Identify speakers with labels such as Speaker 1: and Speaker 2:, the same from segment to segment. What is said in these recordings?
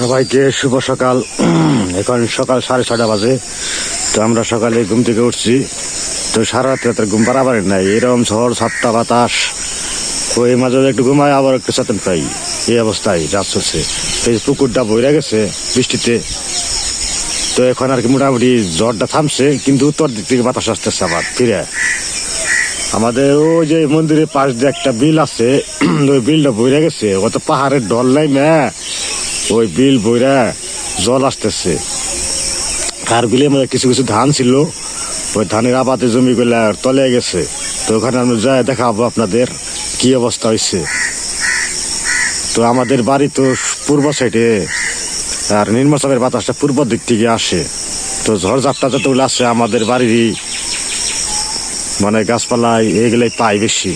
Speaker 1: সবাইকে শুভ সকাল। এখন সকাল সাড়ে ছটা বাজে। তো আমরা সকালে ঘুম থেকে উঠছি। তো সারা রাত্রে তো ঘুম পারাবার নাই। এরকম ঝড় সাতটা বাতাস। ওই মাঝে একটু ঘুমায় আবার একটু চেতন পাই এই অবস্থায় রাত চলছে। তো এই পুকুরটা বইরা গেছে বৃষ্টিতে। তো এখন আর কি মোটামুটি ঝড়টা থামছে, কিন্তু উত্তর দিক থেকে বাতাস আসতেছে আবার, ফিরে। আমাদের ওই যে মন্দিরের পাশ দিয়ে একটা বিল আছে। ওই বিলটা বইরা গেছে। অত পাহাড়ের ডল নাই, ম্যা। ওই বিল বইরা জল আসতেছে। আর বিলে মধ্যে কিছু কিছু ধান ছিল, ওই ধানের আবাদের জমিগুলা তলে গেছে। তো ওখানে আমি যাই, দেখাবো আপনাদের কি অবস্থা হয়েছে তো আমাদের বাড়ি তো পূর্ব সাইডে, আর নির্মচাপের বাতাসটা পূর্ব দিক থেকে আসে। তো ঝড়ঝাপটা যতগুলো আছে, আমাদের বাড়িরই মানে গাছপালা এইগুলাই পাই বেশি।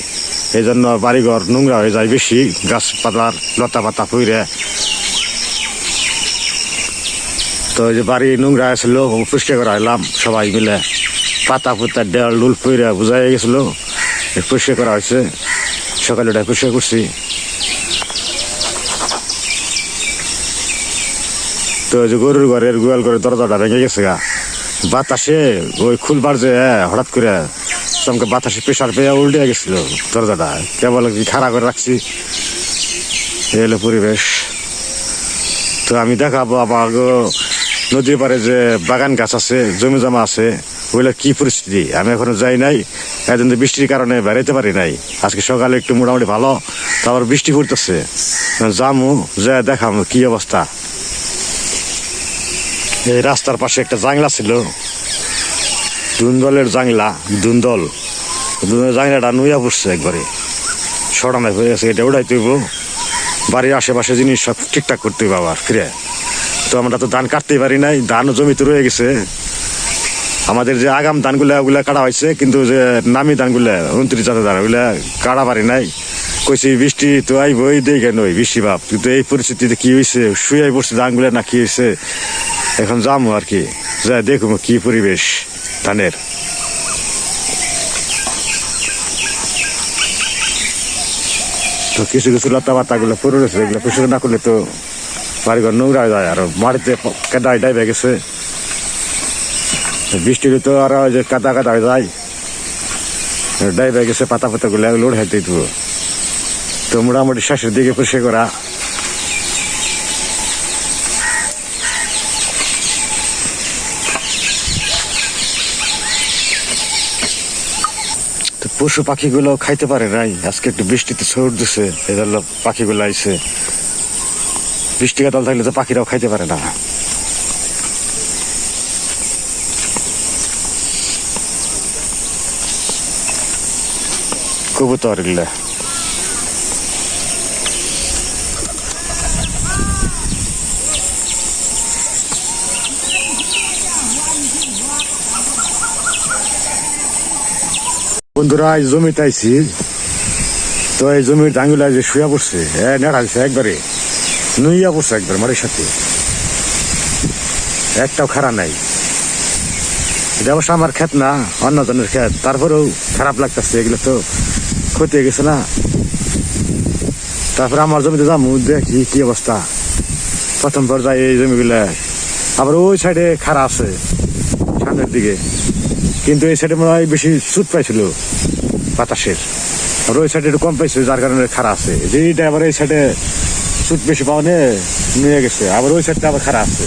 Speaker 1: এই জন্য বাড়িঘর নোংরা হয়ে যায় বেশি, গাছপালার লতা পাতা ফুইরে তো এই যে বাড়ি নোংরা আসলো পরিষ্কার করা হলাম সবাই মিলে। পাতা পুতা ডেল ডুল ফুইরে বুঝাই গেছিল পরিষ্কার করা হয়েছে। সকালে ওটা পরিষ্কার করছি। তো ওই যে গরুর ঘরের গোয়াল ঘরের দরজাটা ভেঙে গেছে গা। বাতাসে ওই খুলবার যে হ্যাঁ, হঠাৎ করে চমকে বাতাসে প্রেশার পেয়ে উল্টে গেছিল দরজাটা। কেবল কি খাড়া করে রাখছি। এই হলো পরিবেশ। তো আমি দেখাবো আবার নদীর পারে যে বাগান গাছ আছে, জমি জমা আছে ওইগুলো কি পরিস্থিতি? আমি এখনও যাই নাই। একদিন তো বৃষ্টির কারণে বেড়াইতে পারি নাই। আজকে সকালে একটু মোটামুটি ভালো, তারপর বৃষ্টি পড়তেছে। জামু যা দেখাম কি অবস্থা। এই রাস্তার পাশে একটা জাংলা ছিল। দুন্দলের জাংলা, দুন্দল। জাংলাটা নুইয়া পড়ছে একবারে। সরানো হয়ে গেছে, এটা ওটাই তুইব বাড়ির আশেপাশে জিনিস সব ঠিকঠাক করতে হইব আবার, ফিরে। তো আমরা তো ধান কাটতেই পারি নাই, ধানও জমিতে রয়ে গেছে। আমাদের যে আগাম ধানগুলা, ওগুলা কাটা হয়েছে, কিন্তু যে নামি ধানগুলা, উনত্রিশ জাতের ধান, ওগুলা কাটা পারি নাই। কইছি বৃষ্টি তো আইবই দেই কেন বৃষ্টি ভাব। কিন্তু এই পরিস্থিতিতে কি হয়েছে শুয়ে পড়ছে ধানগুলা না কি হয়েছে এখন যাব আর কি। যা দেখুন কি পরিবেশ ধানের। তো কিছু কিছু লতা পাতাগুলো পড়ে রয়েছে, এগুলো না করলে তো বাড়িঘর নোংরা হয়ে যায় আর মাটিতে কেদাই ডাইবে গেছে। বৃষ্টিতে তো আর ওই যে কাদা কাদা হয়ে যায়। ডাইবে গেছে পাতা পাতাগুলো লোড হাইতে দিব। তো মোটামুটি শেষের দিকে পরিষ্কার করা। পশু পাখিগুলো খাইতে পারে নাই। আজকে একটু বৃষ্টিতে ছড় দিছে জন্য পাখিগুলো আইছে। বৃষ্টি কাতাল থাকলে তো পাখিরাও খাইতে পারে না। কবুতর এগুলা বন্ধুরা, এই জমিতে আইছি। তো এই জমির ধানগুলা যে শুয়া পড়ছে, এ, নেড়াইছে একবারে। নুইয়া পড়ছে একবার মাটির সাথে। একটাও খারাপ নাই। এটা আমার ক্ষেত না অন্য জনের ক্ষেত তারপরেও খারাপ লাগতেছে, এগুলো তো ক্ষতি হয়ে গেছে না। তারপরে আমার জমিতে যাব দেখি কি অবস্থা। প্রথম পর্যায়ে এই জমিগুলা। আবার ওই সাইডে খারাপ আছে, সামনের দিকে। কিন্তু এই সাইডে মনে হয় বেশি সুদ পাইছিল বাতাসের। আর ওই সাইডে একটু কম পাইছিল, যার কারণে খারাপ আছে। যে এইটা আবার এই সাইডে সুদ বেশি পাওয়া নিয়ে গেছে, আবার ওই সাইডটা আবার খারাপ আছে।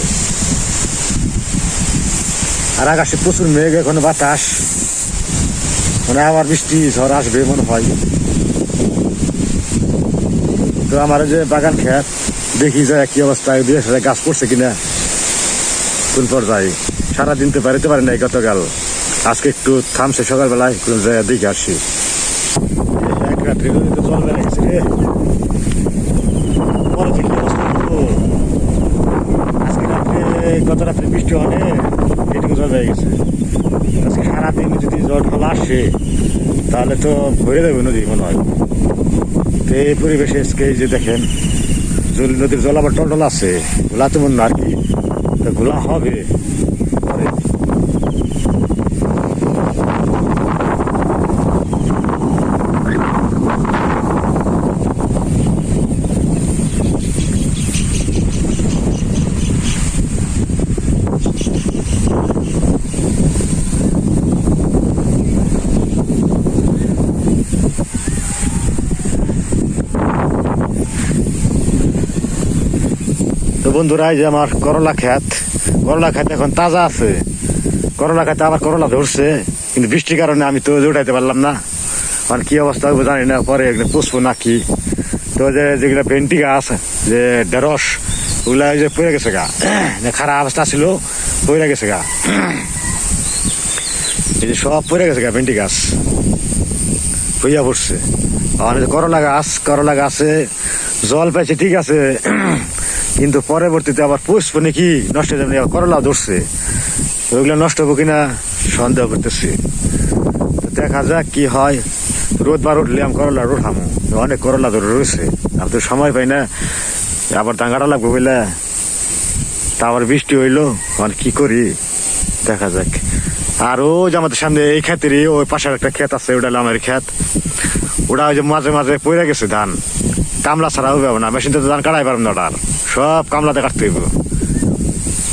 Speaker 1: আর আকাশে প্রচুর মেঘ, এখন বাতাস। মানে আবার বৃষ্টি, ঝড় আসবে মনে হয়। তো আমার যে বাগান খেত, দেখি যায় কি অবস্থায় একটা গাছ পড়ছে কিনা। কোন পর্যায়ে? সারাদিন তো বেরোতে পারে নাই গতকাল। আজকে একটু থামছে সকালবেলায় কোন জায়গায় দিকে আসি। এক রাত্রি গেছে রে। করব? আজকে রাত্রে গত রাত্রে বৃষ্টি হলে এটুকু জল হয়ে গেছে আজকে সারাদিন যদি জল আসে তাহলে তো ভরে দেবে নদী মনে হয় তো এই পরিবেশে আজকে যে দেখেন নদীর জল আবার টলটল আছে গোলা তো মনে আর কি তো গোলা হবে বন্ধুরা যে আমার করলা ক্ষেত। করলা ক্ষেত এখন তাজা আছে। করলা খেতে আবার করলা ধরছে। কিন্তু বৃষ্টির কারণে আমি তো উঠাইতে পারলাম না। আর কি অবস্থা হবে জানি না, পরে পুষবো না কি তো যে যেগুলো ভেন্টি গাছ, যে ঢেঁড়স, ওগুলা যে পড়ে গেছে গা। খারাপ অবস্থা ছিল পড়ে গেছে গা। এই যে সব পড়ে গেছে গা ভেন্টি গাছ। হইয়া পড়ছে। আর করলা গাছ, করলা গাছে জল পাইছে, ঠিক আছে। কিন্তু পরবর্তীতে আবার পুষবো নাকি নষ্ট হয়ে যাবে করলা ধরছে। ওইগুলো নষ্ট হব কিনা সন্দেহ করতেছি। দেখা যাক কি হয়। রোদ বার উঠলে আমি করলা রোদ খামো। অনেক করলা ধরে রয়েছে। আমি তো সময় পাই না। আবার দাঙ্গাটা লাগবে বুঝলে তা আবার বৃষ্টি হইল আর কি করি? দেখা যাক। আর ওই যে আমাদের সামনে এই ক্ষেতেরই ওই পাশের একটা ক্ষেত আছে ওটা আমার ক্ষেত। ওটা ওই যে মাঝে মাঝে পড়ে গেছে ধান। কামলা ছাড়া হবে না মেশিনতে তো ধান কাটাই পারব না ওটার সব কামলাতে কাটতে হইব।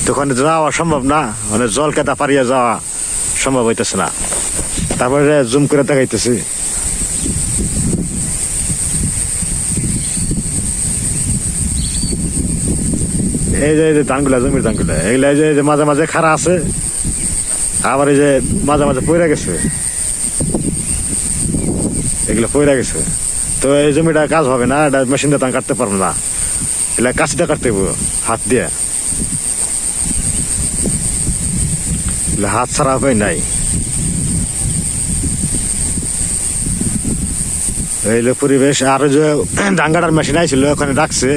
Speaker 1: তখন যাওয়া সম্ভব না মানে জল কেতা পারিয়ে যাওয়া সম্ভব হইতেছে না। তারপরে জুম করে দেখাইতেছি। এই যে এই যে ধানগুলা, জমির ধানগুলা, এগুলা এই যে মাঝে মাঝে খারা আছে, আবার এই যে মাঝে মাঝে পইরা গেছে। এগুলো পইরা গেছে। তো এই জমিটা কাজ হবে না, এটা মেশিন দিয়ে কাটতে পারব না। এগুলা কাছিটা কাটতে হইব, হাত দিয়ে। হাত ছাড়া উপায় নাই। এই পরিবেশ, আর যে ডাঙ্গাটার মেশিন আইছিল, ওখানে ডাকছে।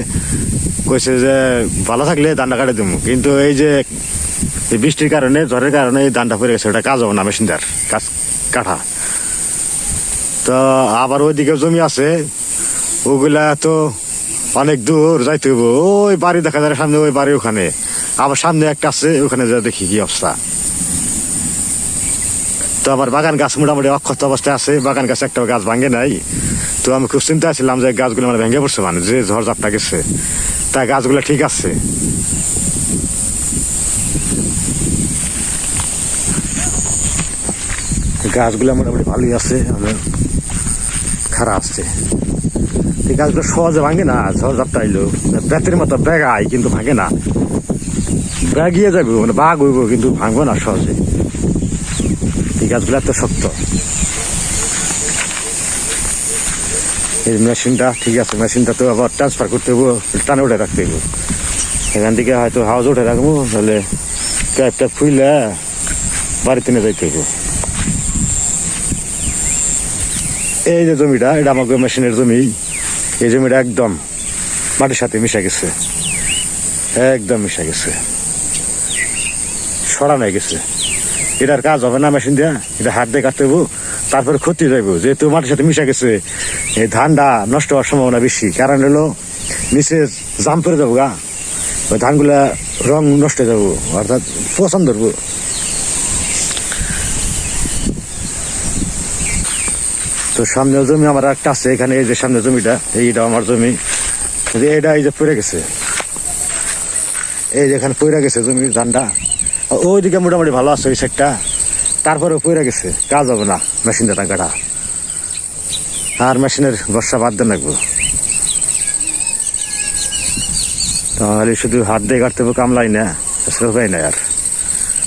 Speaker 1: কইছে যে, ভালো থাকলে ধানটা কাটে দেবো কিন্তু এই যে বৃষ্টির কারণে, ঝড়ের কারণে এই ধানটা পড়ে গেছে, ওটা কাজ হবে না মেশিনটার, কাজ কাটা। তো আবার ওইদিকে জমি আছে। ওগুলা তো অনেক দূর যাইতে হইব। ওই বাড়ি দেখা যায় সামনে, ওই বাড়ি ওখানে। আবার সামনে একটা আছে, ওখানে যা দেখি কি অবস্থা। তো আমার বাগান গাছ মোটামুটি অক্ষত অবস্থায় আছে, বাগান গাছ একটা গাছ ভাঙে নাই। তো আমি খুব চিন্তা ছিলাম যে গাছগুলো মানে ভেঙে পড়ছে মানে যে ঝড় ঝাপটা গেছে, তা গাছগুলো ঠিক আছে। গাছগুলো মোটামুটি ভালোই আছে খারাপ আছে। এই গাছগুলো সহজে ভাঙে না ঝাপটা আইলো বেতের মতো বেগায় কিন্তু ভাঙে না। ব্যাগিয়ে যাবে মানে বাঘ হইব কিন্তু ভাঙবো না সহজে। এই গাছগুলো এত শক্ত। এই মেশিনটা ঠিক আছে, মেশিনটা তো আবার ট্রান্সফার করতে হব টানে উঠে রাখতে হব এখান থেকে হয়তো হাউস উঠে রাখব তাহলে ক্যাবটা ফুইলে বাড়িতে নিয়ে যাইতে হব এই যে জমিটা, এটা আমাকে মেশিনের জমি। এই জমিটা একদম মাটির সাথে মিশে গেছে। একদম মিশে গেছে। সরানো গেছে। এটার কাজ হবে না মেশিন দিয়া, এটা হাত দিয়ে কাটতে হইব, তারপরে ক্ষতি যাইব। যেহেতু মাটির সাথে মিশে গেছে, এই ধানটা নষ্ট হওয়ার সম্ভাবনা বেশি। কারণ হলো নিচে জাম পরে যাব গা। ওই ধানগুলা রং নষ্ট হয়ে যাব, অর্থাৎ পছন্দ ধরবো। তো সামনে জমি আমার একটা আছে, এখানে এই যে সামনে জমিটা এইটা আমার জমি। এটা এই যে পড়ে গেছে। এই যে এখানে পড়ে গেছে জমি ধানটা। ওইদিকে মোটামুটি ভালো আছে ওই সাইডটা তারপরে পড়ে গেছে, কাজ হবে না মেশিনটা টাকাটা। আর মেশিনের বর্ষা বাদ দেন লাগবো তাহলে শুধু হাত দিয়ে কাটতে হবে কামলাই না উপায় নাই আর।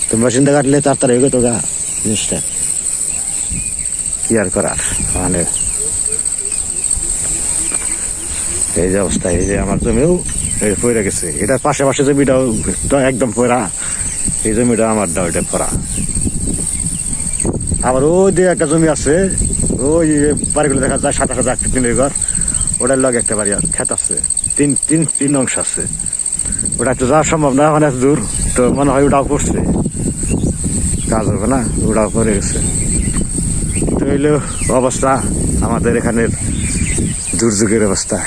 Speaker 1: তো মেশিনটা কাটলে তাড়াতাড়ি হয়ে গেতো গা, জিনিসটা। কি আর করার মানে এই যে অবস্থা, এই যে আমার জমিও পড়ে গেছে। এটার পাশে পাশে জমিটাও একদম পড়া। এই জমিটা আমার দাও এটা পড়া। আবার ওই যে একটা জমি আছে, ওই বাড়িগুলো দেখা যায় সাত হাজার টিনের ঘর। ওটার লগে একটা বাড়ি ক্ষেত আছে। তিন তিন তিন অংশ আছে। ওটা তো যাওয়া সম্ভব না অনেক দূর। তো মনে হয় ওটাও করছে কাজ হবে না, ওটাও করে গেছে। হইল অবস্থা আমাদের এখানের দুর্যোগের অবস্থা।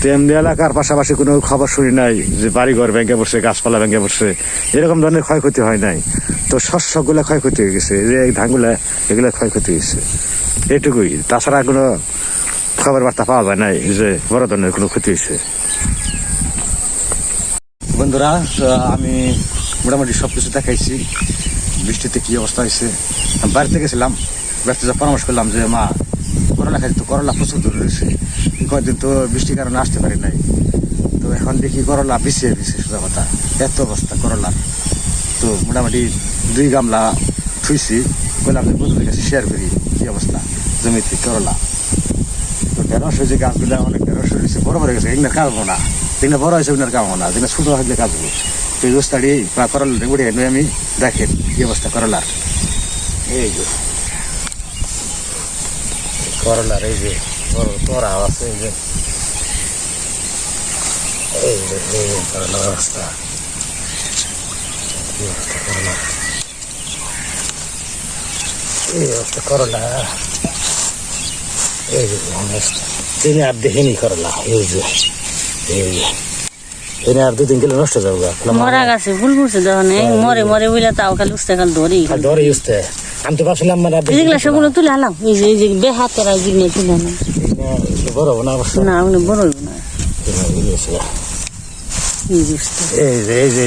Speaker 1: তো এমনি এলাকার পাশাপাশি কোনো খবর শুনি নাই যে বাড়িঘর ভেঙে পড়ছে, গাছপালা ভেঙে পড়ছে। এরকম ধরনের ক্ষয়ক্ষতি হয় নাই। তো শস্যগুলো ক্ষয়ক্ষতি হয়ে গেছে যে ধানগুলা, এগুলো ক্ষয়ক্ষতি হয়েছে। এটুকুই। তাছাড়া কোনো খবর বার্তা পাওয়া যায় নাই যে বড় ধরনের কোনো ক্ষতি হয়েছে। বন্ধুরা আমি মোটামুটি সব কিছু দেখাইছি। বৃষ্টিতে কি অবস্থা হয়েছে? বাড়িতে গেছিলাম বাড়িতে যা পরামর্শ করলাম যে, মা, করলা খাইতে তো করলা প্রচুর দূর রয়েছে। কয়েকদিন তো বৃষ্টির কারণে আসতে পারি নাই। তো এখন দেখি করলা বিছিয়ে দিছে সোজা কথা। এত অবস্থা করলার তো মোটামুটি দুই গামলা থুইছি। কইলাম যে কাছে শেয়ার করি, কি অবস্থা? জমিতে করলা। তো ঢেঁড়স হয়েছে গাছগুলো অনেক ঢেঁড়স হয়েছে বড় বড় গেছে এগুলো কাজ হব না। যেগুলো বড় হয়েছে, ওগুলোর কাম না। যেগুলো ছোটো কাজ হব তো এই অবস্থাটি করলা উঠে আমি, দেখেন। কি অবস্থা করলার এই যে। করলার এই যে, তোরা আছে এই যে। এই করলার অবস্থা। এই অবস্থা করলা এই যে তিনি আর দেখিনি করলা এই যে এই যে। তিনি আর দুদিন গেলে নষ্ট যাব।
Speaker 2: মরা গাছে ফুল ফুটছে যখন মরে মরে বুঝলে তাও খালি উঠতে খালি ধরি
Speaker 1: ধরে ইউজতে আমি তো ভাবছিলাম মানে
Speaker 2: যেগুলো সেগুলো তুলে আলাম এই যে এই যে বে হাতেরা যেগুলো তুলে আলাম
Speaker 1: বড় হব না
Speaker 2: না আপনি বড় হইব না।
Speaker 1: এই যে
Speaker 2: এই যে।
Speaker 1: এই যে যে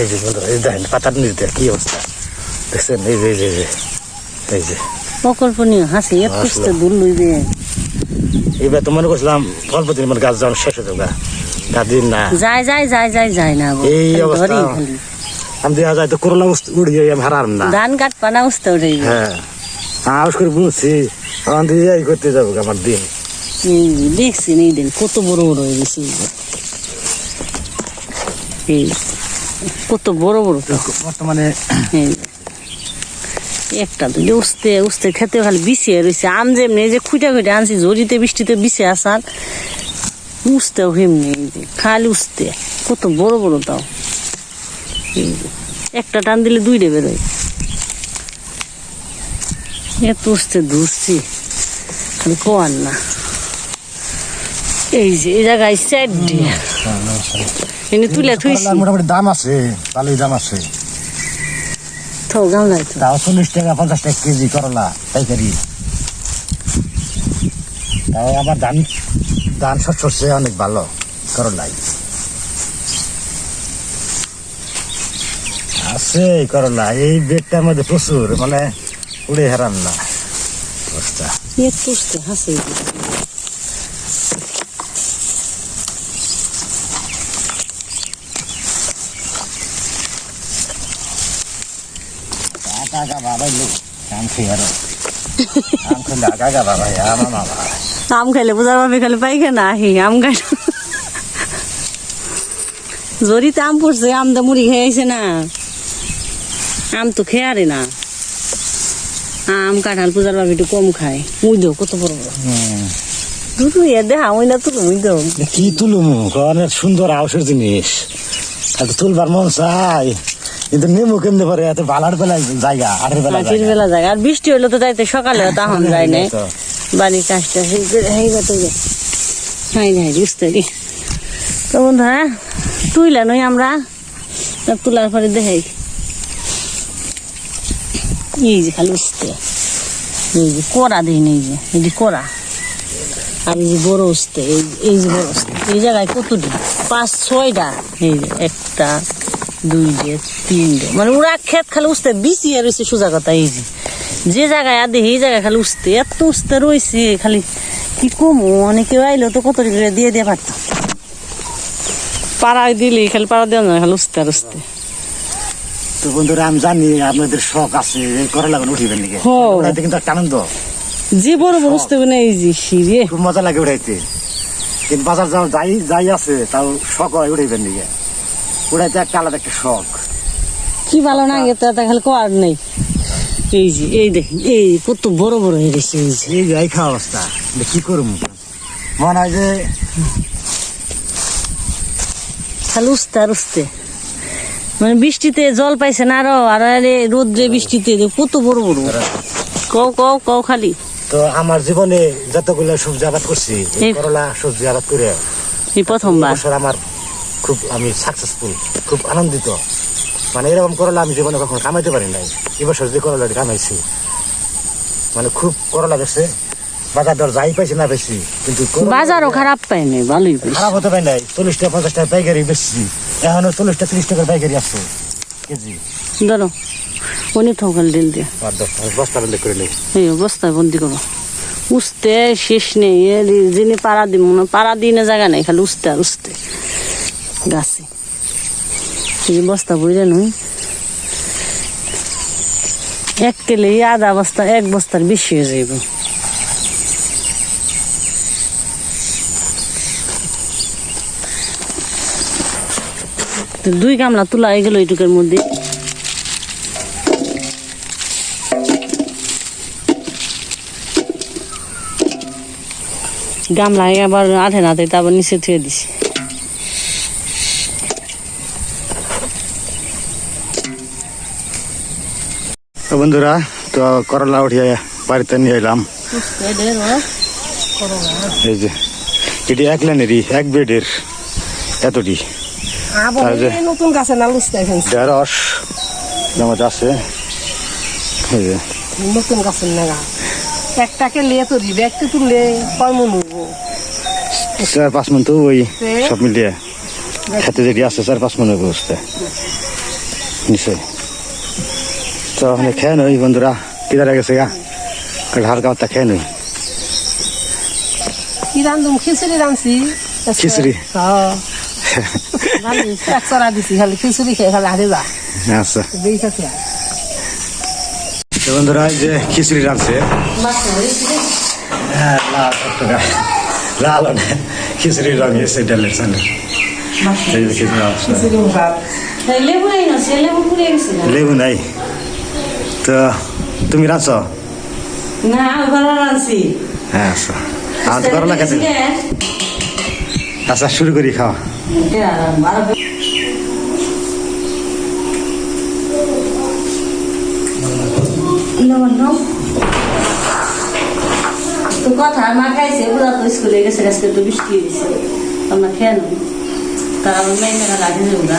Speaker 1: এই যে অবস্থা, এই দেখেন পাতার নিচে কি অবস্থা। দেখছেন? এই যে এই যে এই যে। এই যে।
Speaker 2: অকল্পনীয় হাসি এক কুস্তে দূর লইবে।
Speaker 1: এবার তো মনে করছিলাম অল্প দিন মানে গাছ যখন শেষ হয়ে যাবে। গাছ না।
Speaker 2: যায় যায় যায় যায় যায় না
Speaker 1: এই অবস্থা। আমি দেখা যায় তো করোনা উড়ে যাই আমি হারাম না।
Speaker 2: ধান কাট পানা উঠতে উঠে
Speaker 1: হ্যাঁ। আউস করে বুঝছি আমার দিয়ে এই করতে যাব আমার দিন।
Speaker 2: দেখছি এই দিন কত বড় বড় হয়ে গেছে এই যে। এই কত বড় বড়
Speaker 1: বর্তমানে
Speaker 2: একটা তো যে উঠতে উঠতে খেতে খালি বিছিয়ে রয়েছে আম যেমনি যে খুঁটে খুঁটে আনছি জড়িতে বৃষ্টিতে বিছে আসার উঠতেও হেমনি এই যে খালি উঠতে কত বড় বড় তাও। এই যে। একটা টান দিলে দুইটা বেরোয়। এত উঠতে ধুরছি খালি কোয়ার না। এই যে এই জায়গায় সাইড। দিয়ে এনে তুলে থুইছি।
Speaker 1: মোটামুটি দাম আছে ভালোই দাম আছে।
Speaker 2: গামলায় তো।
Speaker 1: তাও চল্লিশ টাকা পঞ্চাশ টাকা কেজি করলা পাইকারি। তাও আমার ধান ধান হচ্ছে অনেক ভালো করলাই আছে করলা এই বেগটার মধ্যে প্রচুর মানে উড়ে হারান না। অবস্থা আগা বাবা লোক কাম খেয়ে আরও। কাম খেলে আগা আগা বাবা আমার বাবা
Speaker 2: আম খাইলে বুঝার ভাবে খালি পাইখানা আহি আম খাই জরিতে আম পড়ছে আম তো মুড়ি খেয়েছে না। আম তো খেয়ারে না। আম কাঁঠাল পূজার ভাবে একটু কম খায়। মুই দেও কত বড় দুটো দেখা ওই না তো মুই দেও।
Speaker 1: কি তুলুম অনেক সুন্দর আউসের জিনিস। এত তুলবার মন চাই। কিন্তু নেমু কেমনে পারে এত বালার বেলা জায়গা আটের বেলা জায়গা।
Speaker 2: আর বৃষ্টি হইলে তো যাইতে সকালে তখন যায় নাই। বাড়ির কাজটা সেই করে হাই হাই বুঝতে তো বন্ধুরা, তুইলা নই আমরা? তুলার পরে দেখাই। এই যে খালি উঠতে এই যে কড়া দিই এই যে যে কড়া। আর এই যে বড় উঠতে এই এই যে বড় উঠতে এই জায়গায় কতটি পাঁচ, ছয়টা। এই যে একটা দুইটে তিনটে। মানে ওরা ক্ষেত খালি উঠতে বিছিয়ে রয়েছে সোজা কথা, এই যে। যে জায়গায় আদে এই জায়গায় খালি উঠতে। এত উঠতে রয়েছে খালি। কি কম? অনেকে আইলো তো কত করে দিয়ে দিয়ে পারতাম পাড়ায় দিলে খালি পাড়া দেওয়া যায় খালি উঠতে আর উঠতে।
Speaker 1: তো বন্ধুরা আমি জানি আপনাদের শখ আছে করে লাগানো উঠিবেন নাকি?
Speaker 2: হো।
Speaker 1: উঠাইতে কিন্তু একটা আনন্দ।
Speaker 2: যে বড় বড় উঠতে না এই যে সিরে
Speaker 1: খুব মজা লাগে উঠাইতে। কিন্তু বাজার যাওয়ার যাই যাই আছে তাও শখ হয় উঠাইবেন নাকি? উঠাইতে একটা আলাদা একটা শখ।
Speaker 2: কি ভালো না গেতে তা খালি কোয়ার নেই। এই যে এই দেখি এই কত বড় বড় হয়ে গেছে এই যে।
Speaker 1: এই যে এই খাওয়া অবস্থা। কি করুম মনে হয় যে
Speaker 2: খালি উঠতে আর উঠতে মানে বৃষ্টিতে জল পাইছে না আরও আর রোদ্রে বৃষ্টিতে কত বড় বড়। কও কও কও খালি।
Speaker 1: তো আমার জীবনে যতগুলো সবজি আবাদ করছি করলা সবজি আবাদ করে
Speaker 2: এই প্রথমবার।
Speaker 1: আমার খুব আমি সাকসেসফুল খুব আনন্দিত। মানে এরকম করলা আমি জীবনে কখনো কামাইতে পারি নাই। এবছর যে করলাটি কামাইছি। মানে খুব করলা গেছে বাজার দর যাই পাইছি না পাইছি কিন্তু
Speaker 2: বাজারও খারাপ পাই নাই ভালোই
Speaker 1: খারাপ হতে পারি নাই। চল্লিশ টাকা পঞ্চাশ টাকা পাইকারি বেশি এখনও চল্লিশ টাকা ত্রিশ টাকার পাইকারি আছে। কেজি।
Speaker 2: ধরো উনি থকাল দিল দিয়ে।
Speaker 1: বস্তা বন্ধ করে নেই।
Speaker 2: এই অবস্থায় বন্দি করো। উঠতে শেষ নেই। যিনি পাড়া দিব না পাড়া দিই না জায়গা নেই খালি উঠতে আর উঠতে গাছে এই বস্তা বইরে নই এক কেলে আধা বস্তা, এক বস্তার বেশি হয়ে যাইব। দুই গামলা তোলা হয়ে গেল এইটুকের মধ্যে। গামলা আবার আঠে নাতে তারপর নিচে থুয়ে দিছি।
Speaker 1: বন্ধুরা তো করলা উঠিয়ে বাড়িতে নিয়ে এলাম। এই যে এটি এক লাইনেরই এক বেডের এতটি।
Speaker 3: আবার
Speaker 1: তাই
Speaker 3: নতুন গাছে না লুচতে
Speaker 1: ঢেঁড়স যেমন আছে। এই যে
Speaker 3: নতুন গাছের নাগা। একটাকে লিয়ে তো দিবে একটা তুললে কয় মন
Speaker 1: চার পাঁচ মন তো ওই সব মিলিয়ে খেতে যেটি আছে চার পাঁচ মনের বসতে নিশ্চয় তো ওখানে খেয়ে নই বন্ধুরা। কিদারে গেছে গা হালকা মাত্রা খেয়ে নই।
Speaker 3: কি রান্ধুম খিচুড়ি রাঁধছি
Speaker 1: খিচুড়ি?
Speaker 3: চড়া দিছি খালি খিচুড়ি খেয়ে খালি হারে যা।
Speaker 1: আচ্ছা। বন্ধুরা যে খিচুড়ি রাঁধছে হ্যাঁ লাল খিচুড়ি রঙ এসে ডালের
Speaker 3: ভাত।
Speaker 2: লেবু নাই না সে লেবু পুড়ে গেছে না
Speaker 1: লেবু নাই তো তুমি রাঁধছ
Speaker 2: না আমি ঘরে রাঁধছি
Speaker 1: হ্যাঁ আচ্ছা তো? করো আচ্ছা শুরু করি খাওয়া
Speaker 2: তো কথা মা খাইছে ওরা তো স্কুলে গেছে আজকে তো বৃষ্টি হয়েছে আমরা খেয়ে নেব। তারা মেয়ে মেয়েরা লাগে যে ওরা।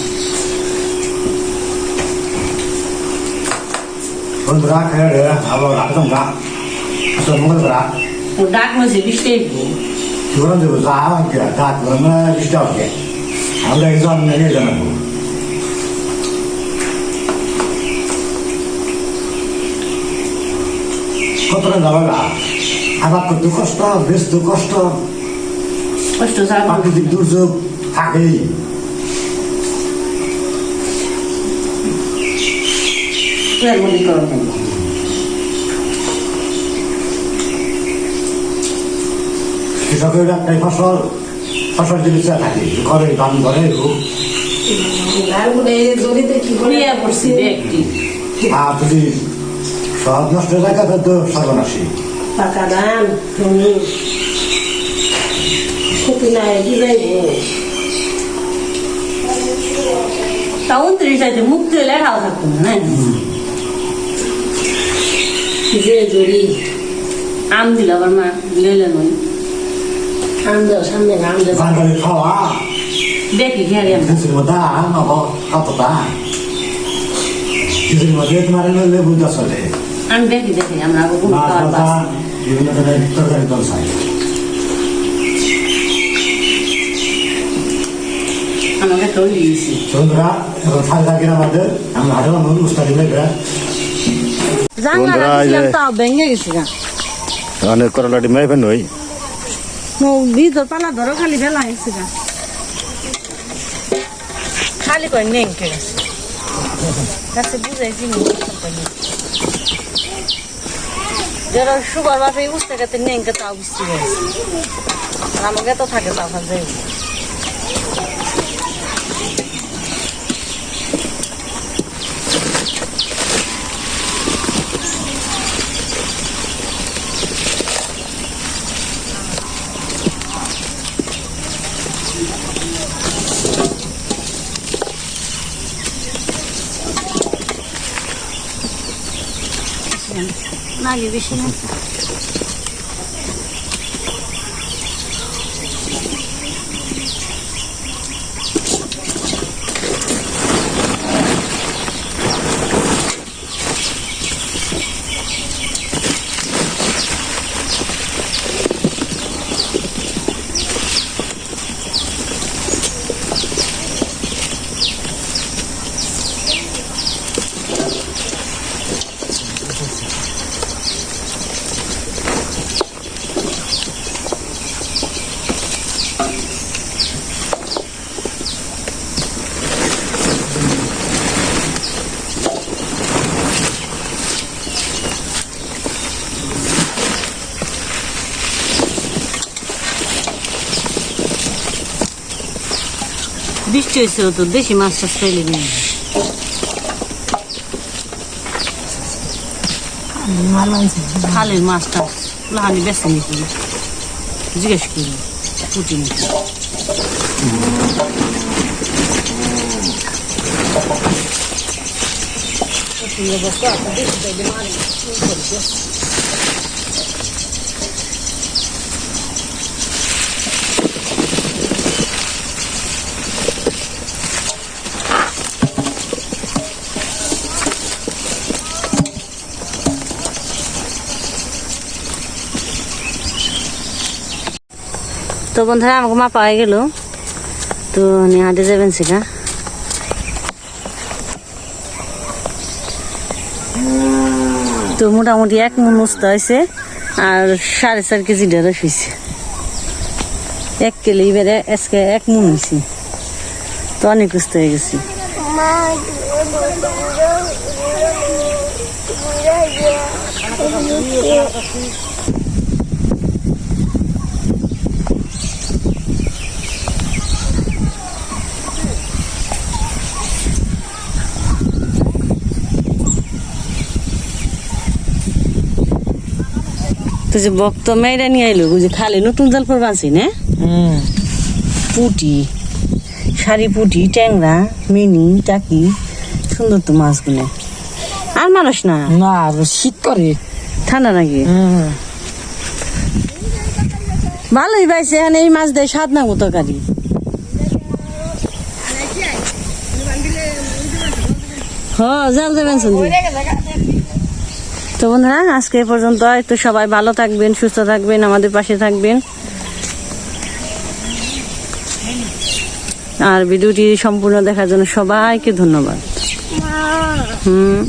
Speaker 2: শাস্তি একটা আমলে খেয়ে নিলাম মনে হয় তার সঙ্গে যাই। দিতে ভালো লাগে না বাসা তুমি হ্যাঁ ওরা যাইতে পূজা বেলা নামা হয়ে যাবে না
Speaker 1: বন্ধুরা খেয়ে রে আবার রাখতাম গা আচ্ছা মঙ্গল করা
Speaker 2: ও ডাক হয়েছে বৃষ্টি আইবো।
Speaker 1: জীবন দেবো যা আমাকে ডাক মানে বৃষ্টি হবে আমরা একজন নিয়ে জানাব কতটা যাবে গা আবার করতে কষ্ট বেশ তো কষ্ট
Speaker 2: কষ্ট ছাড়া কোনো
Speaker 1: প্রাকৃতিক
Speaker 2: কিছু
Speaker 1: দুর্যোগ থাকেই
Speaker 2: নেই। এর মধ্যে করো
Speaker 1: কৃষকের একটাই ফসল ফসল জিনিস থাকে ঘরে ধান ঘরে হোক আর যদি সব নষ্ট হয়ে যায় তো সর্বনাশী
Speaker 3: পাকা ধান ক্ষতি নাই কি যাইবো
Speaker 2: তা উনত্রিশ যাইতে মুক্তি হলে লেখাও থাকতো না না
Speaker 3: যে জড়ি
Speaker 2: আম দিল আবার মা লেলে নই।
Speaker 3: আম দাও সামনে আম দাও।
Speaker 1: ধান ঘরে খাওয়া
Speaker 2: দেখি খেয়ে
Speaker 1: খিচুড়ির মধ্যে আম আবার কতটা? খিচুড়ির মধ্যে তোমার লেবু গাছ চলে
Speaker 2: আমি দেখি দেখি আমরা আগে কোনো খাওয়ার পাচ্ছি
Speaker 1: বিভিন্ন ধরনের তরকারি দল চাই
Speaker 2: আমাকে তৈরি দিয়েছি
Speaker 1: বন্ধুরা এখন থাকে আমাদের আমরা হাটের মধ্যে উস্তাদি লাগবে
Speaker 2: জাঙ্গা
Speaker 1: বন্ধুরা, এই যে-
Speaker 2: রাখছিলাম তাও ভেঙে গেছি গা
Speaker 1: অনেক করলাটি মেয়েবেন ওই।
Speaker 2: ভিতর পালা ধরো খালি বেলা হয়েছে গা খালি করে নেংকে গেছে। কাছে বুঝাইছি নি যারা সুগার বাপে বুঝতে গেছে নেংকে তাও বুঝতে গেছে আমাকে তো থাকে তাও খাল যাই নাগে বৃষ্টি হয়েছে তো দেশি মাছ টাছ পেলে নেই খালের মাছ টাছ লাহানি বেছে নিতে জিজ্ঞেস করি পুটি নিতে তো বন্ধুরা, আমাকে মা পাওয়া গেল। তো নিয়ে হাঁটে যাবেন সেটা তো মোটামুটি এক মন উস্তা হয়েছে আর সাড়ে চার কেজি ঢেঁড়স হয়েছে এক কেলে এবারে আজকে এক মন হয়েছে তো অনেক উস্তা হয়ে গেছি। তো যে বক্ত মেয়েরা নিয়ে আইলো বুঝি খালি নতুন জাল পর বাঁচি না? পুটি শাড়ি পুটি ট্যাংরা মিনি টাকি সুন্দর তো মাছগুলো। আর মানুষ না?
Speaker 3: না শীত করে।
Speaker 2: ঠান্ডা নাকি? ভালোই পাইছে এখানে এই মাছ দেয় স্বাদ না মতো কারি হ জাল যাবেন শুনছি তো বন্ধুরা, আজকে এ পর্যন্ত। একটু সবাই ভালো থাকবেন, সুস্থ থাকবেন, আমাদের পাশে থাকবেন। আর ভিডিওটি সম্পূর্ণ দেখার জন্য সবাইকে ধন্যবাদ। হুম।